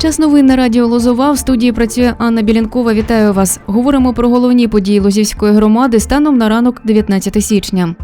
Час новин на радіо Лозова. В студії працює Анна Білянкова. Вітаю вас. Говоримо про головні події Лозівської громади станом на ранок 19 січня.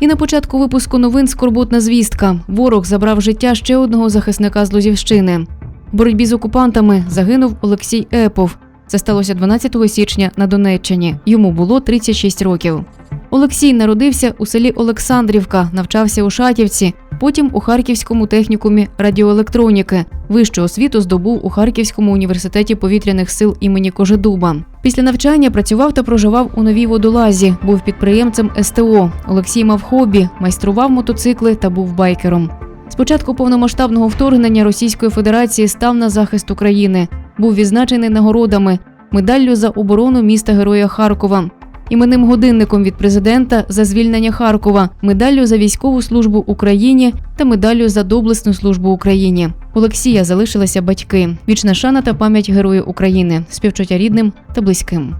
І на початку випуску новин скорботна звістка. Ворог забрав життя ще одного захисника з Лозівщини. В боротьбі з окупантами загинув Олексій Епов. Це сталося 12 січня на Донеччині. Йому було 36 років. Олексій народився у селі Олександрівка, навчався у Шатівці, потім у Харківському технікумі радіоелектроніки. Вищу освіту здобув у Харківському університеті повітряних сил імені Кожедуба. Після навчання працював та проживав у новій водолазі. Був підприємцем СТО. Олексій мав хобі, майстрував мотоцикли та був байкером. З початку повномасштабного вторгнення Російської Федерації став на захист України. Був відзначений нагородами, медаллю за оборону міста Героя Харкова, іменним годинником від президента за звільнення Харкова, медаллю за військову службу Україні та медаллю за доблесну службу Україні. Олексія залишилися батьки. Вічна шана та пам'ять Герою України, співчуття рідним та близьким.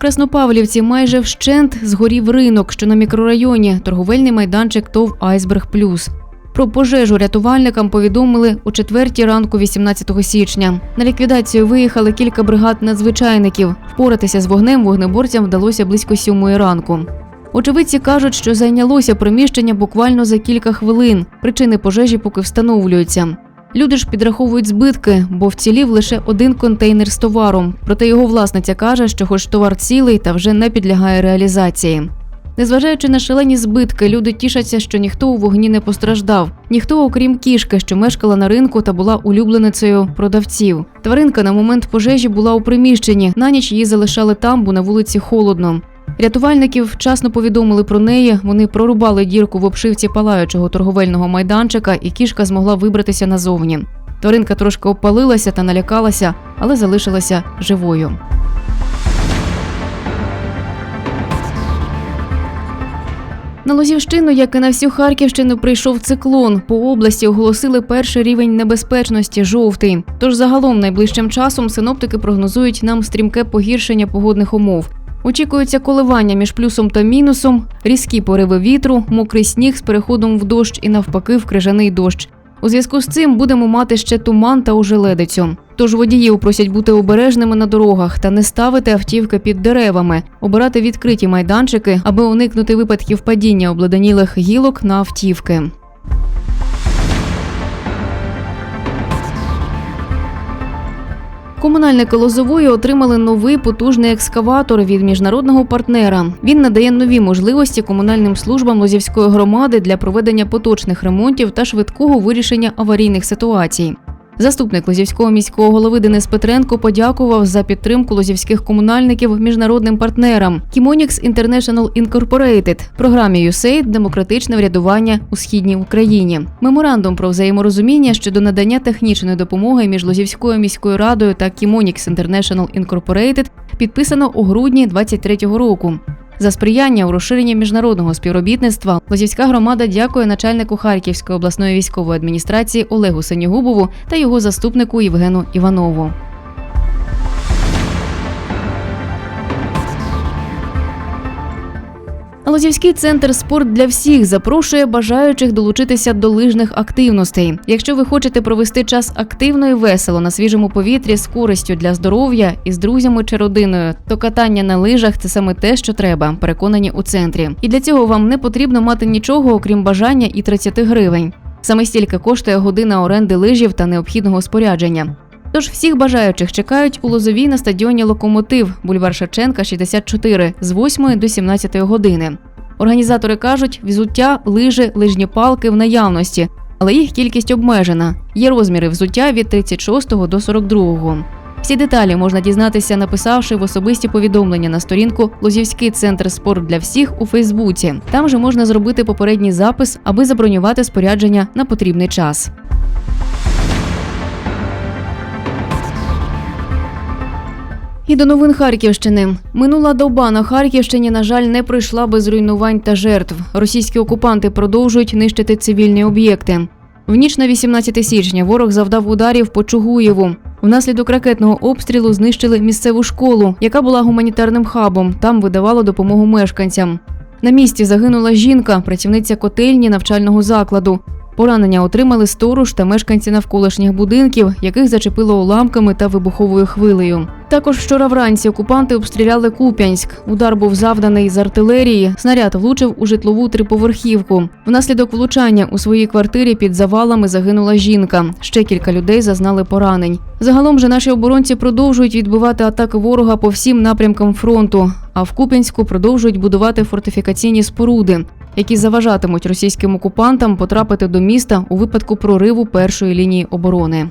Краснопавлівці майже вщент згорів ринок, що на мікрорайоні, торговельний майданчик ТОВ Айсберг Плюс. Про пожежу рятувальникам повідомили у четвертій ранку 18 січня. На ліквідацію виїхали кілька бригад надзвичайників. Впоратися з вогнем вогнеборцям вдалося близько сьомої ранку. Очевидці кажуть, що зайнялося приміщення буквально за кілька хвилин. Причини пожежі поки встановлюються. Люди ж підраховують збитки, бо вцілів лише один контейнер з товаром. Проте його власниця каже, що хоч товар цілий та вже не підлягає реалізації. Незважаючи на шалені збитки, люди тішаться, що ніхто у вогні не постраждав. Ніхто, окрім кішки, що мешкала на ринку та була улюбленицею продавців. Тваринка на момент пожежі була у приміщенні. На ніч її залишали там, бо на вулиці холодно. Рятувальників вчасно повідомили про неї. Вони прорубали дірку в обшивці палаючого торговельного майданчика, і кішка змогла вибратися назовні. Тваринка трошки обпалилася та налякалася, але залишилася живою. На Лозівщину, як і на всю Харківщину, прийшов циклон. По області оголосили перший рівень небезпечності жовтий. Тож загалом найближчим часом синоптики прогнозують нам стрімке погіршення погодних умов. Очікуються коливання між плюсом та мінусом, різкі пориви вітру, мокрий сніг з переходом в дощ і навпаки в крижаний дощ. У зв'язку з цим будемо мати ще туман та ожеледицю. Тож водіїв просять бути обережними на дорогах та не ставити автівки під деревами, обирати відкриті майданчики, аби уникнути випадків падіння обладанілих гілок на автівки. Комунальники Лозової отримали новий потужний екскаватор від міжнародного партнера. Він надає нові можливості комунальним службам Лозівської громади для проведення поточних ремонтів та швидкого вирішення аварійних ситуацій. Заступник Лозівського міського голови Денис Петренко подякував за підтримку лозівських комунальників міжнародним партнерам Kimonix International Incorporated, програмі USAID «Демократичне врядування у східній Україні. Меморандум про взаєморозуміння щодо надання технічної допомоги між Лозівською міською радою та Kimonix International Incorporated підписано у грудні 2023 року. За сприяння у розширенні міжнародного співробітництва Лозівська громада дякує начальнику Харківської обласної військової адміністрації Олегу Синігубову та його заступнику Євгену Іванову. Лозівський центр спорт для всіх запрошує бажаючих долучитися до лижних активностей. Якщо ви хочете провести час активно і весело на свіжому повітрі з користю для здоров'я із друзями чи родиною, то катання на лижах це саме те, що треба, переконані у центрі. І для цього вам не потрібно мати нічого, окрім бажання і 30 гривень. Саме стільки коштує година оренди лижів та необхідного спорядження. Тож всіх бажаючих чекають у Лозовій на стадіоні Локомотив, бульвар Шевченка, 64, з 8 до 17 години. Організатори кажуть, взуття, лижі, лижні палки в наявності, але їх кількість обмежена. Є розміри взуття від 36 до 42. Всі деталі можна дізнатися, написавши в особисті повідомлення на сторінку Лозівський центр спорт для всіх у Фейсбуці. Там же можна зробити попередній запис, аби забронювати спорядження на потрібний час. І до новин Харківщини. Минула доба на Харківщині, на жаль, не пройшла без руйнувань та жертв. Російські окупанти продовжують нищити цивільні об'єкти. В ніч на 18 січня ворог завдав ударів по Чугуєву. Внаслідок ракетного обстрілу знищили місцеву школу, яка була гуманітарним хабом. Там видавало допомогу мешканцям. На місці загинула жінка, працівниця котельні навчального закладу. Поранення отримали сторож та мешканці навколишніх будинків, яких зачепило уламками та вибуховою хвилею. Також вчора вранці окупанти обстріляли Куп'янськ. Удар був завданий з артилерії. Снаряд влучив у житлову триповерхівку. Внаслідок влучання у своїй квартирі під завалами загинула жінка. Ще кілька людей зазнали поранень. Загалом же наші оборонці продовжують відбивати атаки ворога по всім напрямкам фронту. А в Куп'янську продовжують будувати фортифікаційні споруди, які заважатимуть російським окупантам потрапити до міста у випадку прориву першої лінії оборони.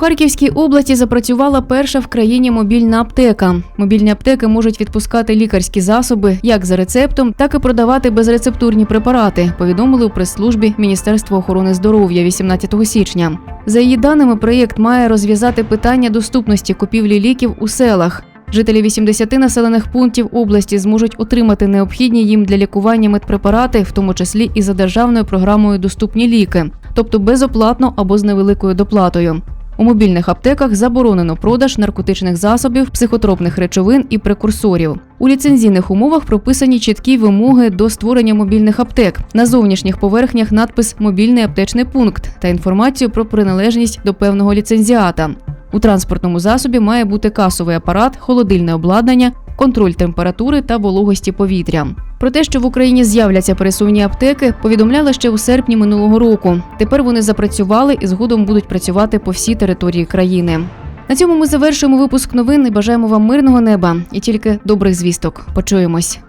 Харківській області запрацювала перша в країні мобільна аптека. Мобільні аптеки можуть відпускати лікарські засоби як за рецептом, так і продавати безрецептурні препарати. Повідомили у прес-службі Міністерства охорони здоров'я 18 січня. За її даними, проєкт має розв'язати питання доступності купівлі ліків у селах. Жителі 80 населених пунктів області зможуть отримати необхідні їм для лікування медпрепарати, в тому числі і за державною програмою Доступні ліки, тобто безоплатно або з невеликою доплатою. У мобільних аптеках заборонено продаж наркотичних засобів, психотропних речовин і прекурсорів. У ліцензійних умовах прописані чіткі вимоги до створення мобільних аптек. На зовнішніх поверхнях надпис Мобільний аптечний пункт та інформацію про приналежність до певного ліцензіата. У транспортному засобі має бути касовий апарат, холодильне обладнання, контроль температури та вологості повітря. Про те, що в Україні з'являться пересувні аптеки, повідомляли ще у серпні минулого року. Тепер вони запрацювали і згодом будуть працювати по всій території країни. На цьому ми завершуємо випуск новин і бажаємо вам мирного неба і тільки добрих звісток. Почуємось.